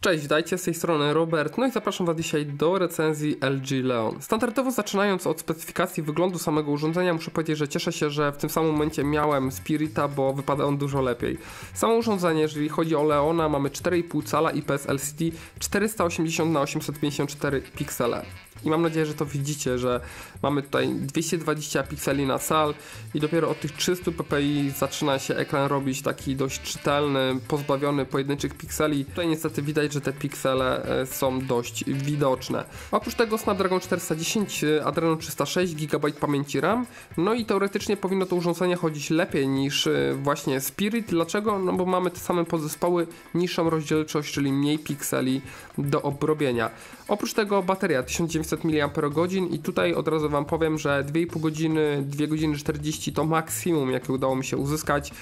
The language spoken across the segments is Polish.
Cześć, witajcie, z tej strony Robert, no i zapraszam Was dzisiaj do recenzji LG Leon. Standardowo zaczynając od specyfikacji wyglądu samego urządzenia, muszę powiedzieć, że cieszę się, że w tym samym momencie miałem Spirita, bo wypada on dużo lepiej. Samo urządzenie, jeżeli chodzi o Leona, mamy 4,5 cala IPS LCD 480 na 854 piksele. I mam nadzieję, że to widzicie, że mamy tutaj 220 pikseli na sal i dopiero od tych 300 ppi zaczyna się ekran robić taki dość czytelny, pozbawiony pojedynczych pikseli. Tutaj niestety widać, że te piksele e, są dość widoczne. Oprócz tego Snapdragon 410, e, Adreno 306 GB pamięci RAM, no i teoretycznie powinno to urządzenie chodzić lepiej niż e, właśnie Spirit. Dlaczego? No bo mamy te same podzespoły, niższą rozdzielczość, czyli mniej pikseli do obrobienia. Oprócz tego bateria 1900 mAh i tutaj od razu Wam powiem, że 2,5 godziny, 2 godziny 40 to maksimum jakie udało mi się uzyskać,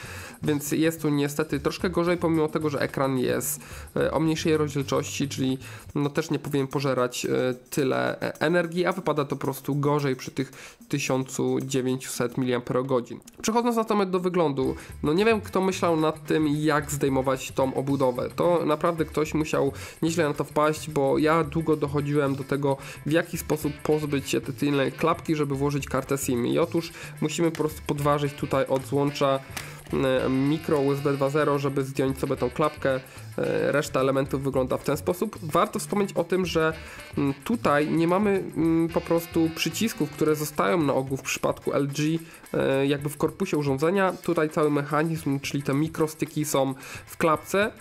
więc jest tu niestety troszkę gorzej pomimo tego, że ekran jest o mniejszej rozdzielczości, czyli no też nie powinien pożerać e, tyle e, energii, a wypada to po prostu gorzej przy tych 1900 mAh. Przechodząc natomiast do wyglądu, no nie wiem kto myślał nad tym jak zdejmować tą obudowę. To naprawdę ktoś musiał nieźle na to wpaść, bo ja długo dochodziłem do tego w jaki sposób pozbyć się tej tylnej klapki, żeby włożyć kartę SIM. I otóż musimy po prostu podważyć tutaj od złącza E, mikro USB 2.0, żeby zdjąć sobie tą klapkę. E, reszta elementów wygląda w ten sposób. Warto wspomnieć o tym, że mm, tutaj nie mamy mm, po prostu przycisków, które zostają na ogół w przypadku LG e, jakby w korpusie urządzenia. Tutaj cały mechanizm, czyli te mikrostyki są w klapce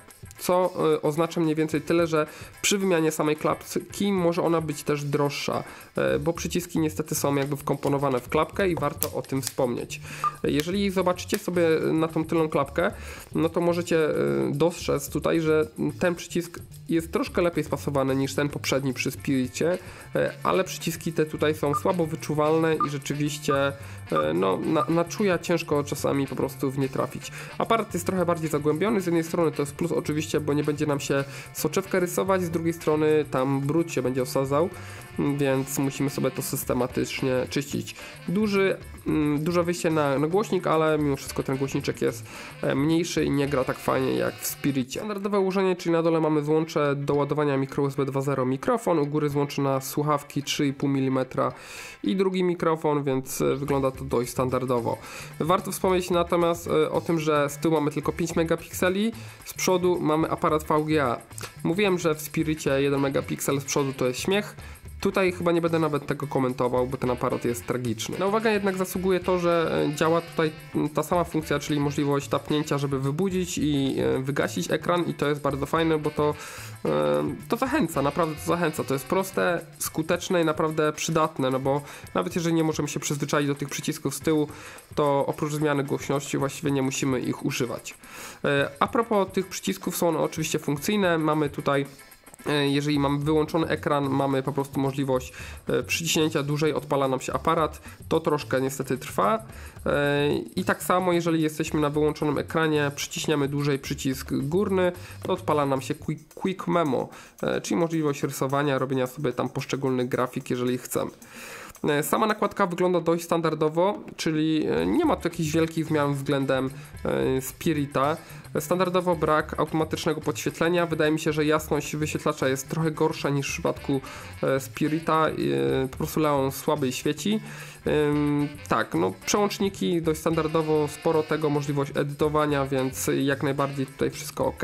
co e, oznacza mniej więcej tyle, że przy wymianie samej klapki może ona być też droższa, e, bo przyciski niestety są jakby wkomponowane w klapkę i warto o tym wspomnieć. Jeżeli zobaczycie sobie na tą tylną klapkę, no to możecie e, dostrzec tutaj, że ten przycisk jest troszkę lepiej spasowany niż ten poprzedni przy Spiricie, ale przyciski te tutaj są słabo wyczuwalne i rzeczywiście no, na, na czuja ciężko czasami po prostu w nie trafić. Aparat jest trochę bardziej zagłębiony, z jednej strony to jest plus oczywiście, bo nie będzie nam się soczewka rysować, z drugiej strony tam brud się będzie osadzał, więc musimy sobie to systematycznie czyścić. Duży, mm, duże wyjście na, na głośnik, ale mimo wszystko ten głośniczek jest e, mniejszy i nie gra tak fajnie jak w Spiricie. Standardowe ułożenie, czyli na dole mamy złącze do ładowania mikro USB 2.0 mikrofon, u góry złącze na słuchawki 3,5 mm i drugi mikrofon, więc e, wygląda to dość standardowo. Warto wspomnieć natomiast e, o tym, że z tyłu mamy tylko 5 megapikseli, z przodu mamy aparat VGA. Mówiłem, że w Spiricie 1 megapiksel z przodu to jest śmiech, Tutaj chyba nie będę nawet tego komentował, bo ten aparat jest tragiczny. Na uwagę jednak zasługuje to, że e, działa tutaj ta sama funkcja, czyli możliwość tapnięcia, żeby wybudzić i e, wygasić ekran i to jest bardzo fajne, bo to, e, to zachęca, naprawdę to zachęca. To jest proste, skuteczne i naprawdę przydatne, no bo nawet jeżeli nie możemy się przyzwyczaić do tych przycisków z tyłu, to oprócz zmiany głośności właściwie nie musimy ich używać. A propos tych przycisków są one oczywiście funkcyjne, mamy tutaj E, jeżeli mamy wyłączony ekran, mamy po prostu możliwość e, przyciśnięcia dłużej, odpala nam się aparat. To troszkę niestety trwa. E, I tak samo, jeżeli jesteśmy na wyłączonym ekranie, przyciśniemy dłużej przycisk górny, to odpala nam się Quick, quick Memo, czyli możliwość rysowania, robienia sobie tam poszczególnych grafik, jeżeli chcemy. Sama nakładka wygląda dość standardowo, czyli nie ma tu jakichś wielkich zmian względem Spirita. Standardowo brak automatycznego podświetlenia. Wydaje mi się, że jasność wyświetlacza jest trochę gorsza niż w przypadku e, Spirita. E, po prostu Leon słabiej świeci. Tak, no przełączniki dość standardowo, sporo tego, możliwość edytowania, więc jak najbardziej tutaj wszystko ok.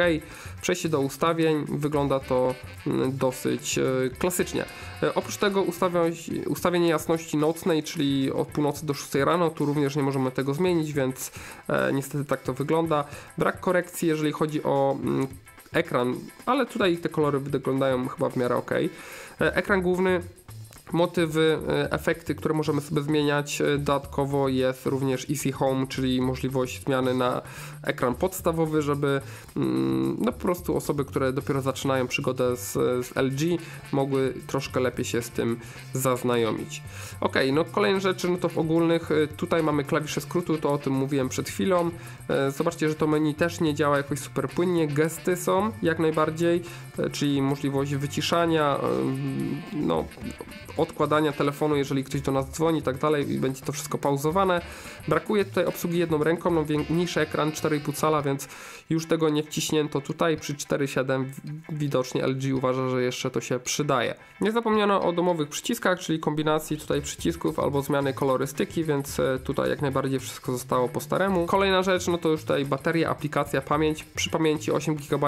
Przejście do ustawień, wygląda to mm, dosyć e, klasycznie. Oprócz tego ustawienie jasności nocnej, czyli od północy do 6 rano, tu również nie możemy tego zmienić, więc niestety tak to wygląda. Brak korekcji korekcji, jeżeli chodzi o mm, ekran, ale tutaj te kolory wyglądają chyba w miarę ok. E, ekran główny motywy, e, efekty, które możemy sobie zmieniać. E, dodatkowo jest również Easy Home, czyli możliwość zmiany na ekran podstawowy, żeby mm, no po prostu osoby, które dopiero zaczynają przygodę z, z LG, mogły troszkę lepiej się z tym zaznajomić. Ok, no kolejne rzeczy, no to w ogólnych, e, tutaj mamy klawisze skrótu, to o tym mówiłem przed chwilą. Zobaczcie, że to menu też nie działa jakoś super płynnie, gesty są jak najbardziej, czyli możliwość wyciszania, no odkładania telefonu, jeżeli ktoś do nas dzwoni i tak dalej i będzie to wszystko pauzowane. Brakuje tutaj obsługi jedną ręką, no mniejszy ekran 4,5 cala, więc już tego nie wciśnięto tutaj. Przy 4.7 widocznie LG uważa, że jeszcze to się przydaje. Nie zapomniano o domowych przyciskach, czyli kombinacji tutaj przycisków albo zmiany kolorystyki, więc e, tutaj jak najbardziej wszystko zostało po staremu. Kolejna rzecz, no to już tutaj bateria, aplikacja, pamięć. Przy pamięci 8 GB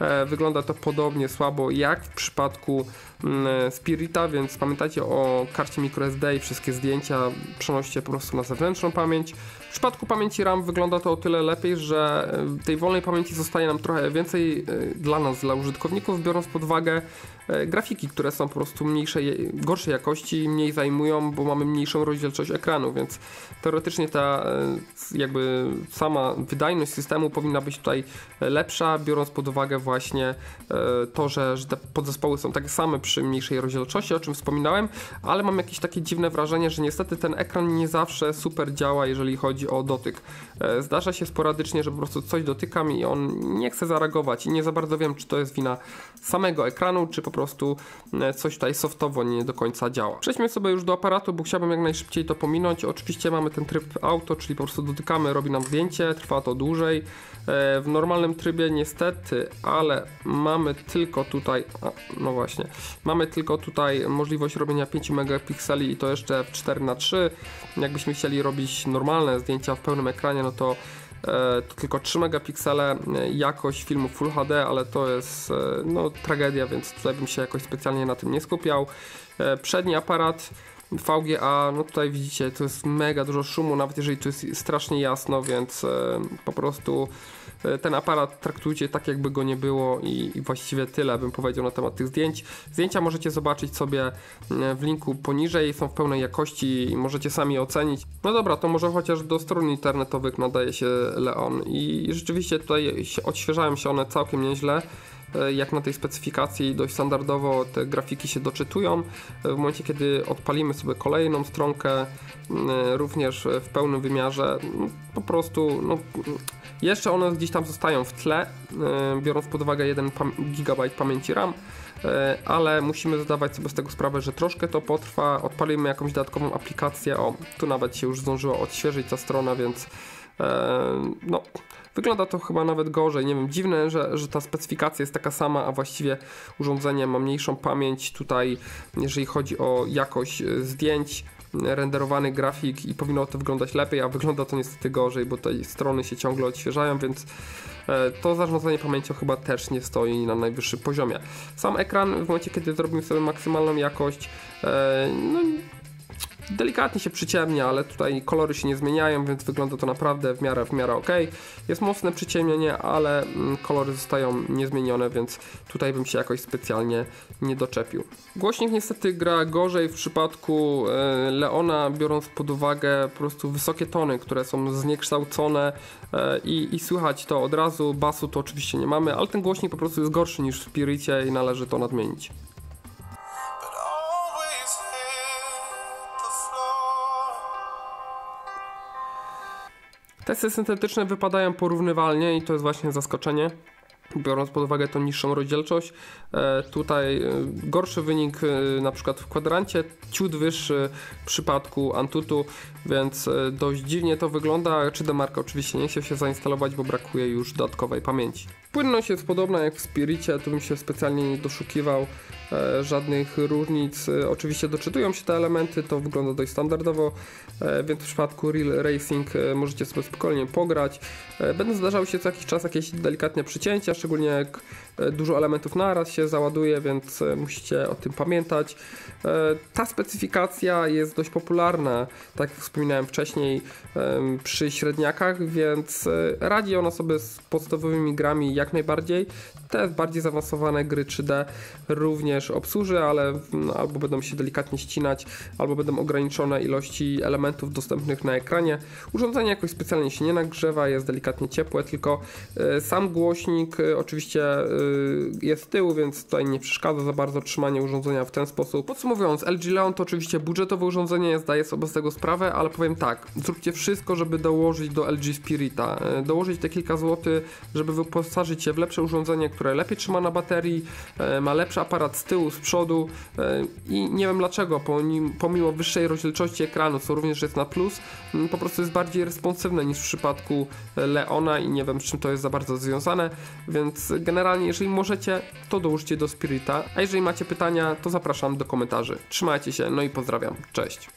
e, wygląda to podobnie słabo jak w przypadku mm, Spirita, więc pamiętajcie o karcie microSD i wszystkie zdjęcia przenoście po prostu na zewnętrzną pamięć. W przypadku pamięci RAM wygląda to o tyle lepiej, że e, tej wolnej pamięci zostaje nam trochę więcej dla nas, dla użytkowników, biorąc pod uwagę E, grafiki, które są po prostu mniejszej, gorszej jakości, mniej zajmują, bo mamy mniejszą rozdzielczość ekranu, więc teoretycznie ta e, jakby sama wydajność systemu powinna być tutaj lepsza, biorąc pod uwagę właśnie e, to, że, że te podzespoły są takie same przy mniejszej rozdzielczości, o czym wspominałem, ale mam jakieś takie dziwne wrażenie, że niestety ten ekran nie zawsze super działa, jeżeli chodzi o dotyk. Zdarza się sporadycznie, że po prostu coś dotykam i on nie chce zareagować i nie za bardzo wiem, czy to jest wina samego ekranu, czy po prostu e, coś tutaj softowo nie do końca działa. Przejdźmy sobie już do aparatu, bo chciałbym jak najszybciej to pominąć. Oczywiście mamy ten tryb auto, czyli po prostu dotykamy, robi nam zdjęcie, trwa to dłużej. E, w normalnym trybie niestety, ale mamy tylko tutaj, no właśnie, mamy tylko tutaj możliwość robienia 5 megapikseli i to jeszcze w 4x3. Jakbyśmy chcieli robić normalne zdjęcia w pełnym ekranie, no to to tylko 3 megapiksele, e, jakość filmu Full HD, ale to jest e, no, tragedia, więc tutaj bym się jakoś specjalnie na tym nie skupiał. Przedni aparat VGA, no tutaj widzicie, to jest mega dużo szumu, nawet jeżeli tu jest strasznie jasno, więc po prostu E, ten aparat traktujcie tak, jakby go nie było i, i, właściwie tyle bym powiedział na temat tych zdjęć. Zdjęcia możecie zobaczyć sobie w linku poniżej, są w pełnej jakości i możecie sami ocenić. No dobra, to może chociaż do stron internetowych nadaje się Leon i rzeczywiście tutaj odświeżają się one całkiem nieźle jak na tej specyfikacji dość standardowo te grafiki się doczytują. E, w momencie, kiedy odpalimy sobie kolejną stronkę, również w pełnym wymiarze, po prostu no, jeszcze one gdzieś tam zostają w tle, e, biorąc pod uwagę 1 GB pamięci RAM, e, ale musimy zdawać sobie z tego sprawę, że troszkę to potrwa. Odpalimy jakąś dodatkową aplikację. O, tu nawet się już zdążyła odświeżyć ta strona, więc e, no. Wygląda to chyba nawet gorzej. Nie wiem, dziwne, że, że ta specyfikacja jest taka sama, a właściwie urządzenie ma mniejszą pamięć. Tutaj, jeżeli chodzi o jakość zdjęć, renderowany grafik i powinno to wyglądać lepiej, a wygląda to niestety gorzej, bo te strony się ciągle odświeżają, więc e, to zarządzanie pamięcią chyba też nie stoi na najwyższym poziomie. Sam ekran w momencie, kiedy zrobimy sobie maksymalną jakość, e, no delikatnie się przyciemnia, ale tutaj kolory się nie zmieniają, więc wygląda to naprawdę w miarę, w miarę ok. Jest mocne przyciemnienie, ale mm, kolory zostają niezmienione, więc tutaj bym się jakoś specjalnie nie doczepił. Głośnik niestety gra gorzej w przypadku e, Leona, biorąc pod uwagę po prostu wysokie tony, które są zniekształcone e, i, i słychać to od razu. Basu to oczywiście nie mamy, ale ten głośnik po prostu jest gorszy niż w Spiricie i należy to nadmienić. Testy syntetyczne wypadają porównywalnie i to jest właśnie zaskoczenie biorąc pod uwagę tą niższą rozdzielczość. E, tutaj e, gorszy wynik e, na przykład w kwadrancie, ciut wyższy w przypadku Antutu, więc dość dziwnie to wygląda. Czy Demarka oczywiście nie chciał się zainstalować, bo brakuje już dodatkowej pamięci. Płynność jest podobna jak w Spiricie, tu bym się specjalnie nie doszukiwał żadnych różnic. Oczywiście doczytują się te elementy, to wygląda dość standardowo, więc w przypadku Real Racing możecie sobie spokojnie pograć. Będą zdarzały się co jakiś czas jakieś delikatne przycięcia, szczególnie jak e, dużo elementów naraz się załaduje, więc e, musicie o tym pamiętać. E, ta specyfikacja jest dość popularna, tak jak wspominałem wcześniej, przy średniakach, więc radzi ona sobie z podstawowymi grami jak najbardziej. Te bardziej zaawansowane gry 3D również obsłuży, ale no, albo będą się delikatnie ścinać, albo będą ograniczone ilości elementów dostępnych na ekranie. Urządzenie jakoś specjalnie się nie nagrzewa, jest delikatnie ciepłe, tylko sam głośnik oczywiście jest z tyłu, więc tutaj nie przeszkadza za bardzo trzymanie urządzenia w ten sposób. Podsumowując, LG Leon to oczywiście budżetowe urządzenie, zdaję sobie z tego sprawę, ale powiem tak, zróbcie wszystko, żeby dołożyć do LG Spirita, dołożyć te kilka złotych, żeby wyposażyć wyposażyć w lepsze urządzenie, które lepiej trzyma na baterii, e, ma lepszy aparat z tyłu, z przodu e, i nie wiem dlaczego, pomimo wyższej rozdzielczości ekranu, co również jest na plus, po prostu jest bardziej responsywne niż w przypadku Leona i nie wiem z czym to jest za bardzo związane, więc generalnie jeżeli możecie, to dołóżcie do Spirita, a jeżeli macie pytania, to zapraszam do komentarzy. Trzymajcie się, no i pozdrawiam, cześć.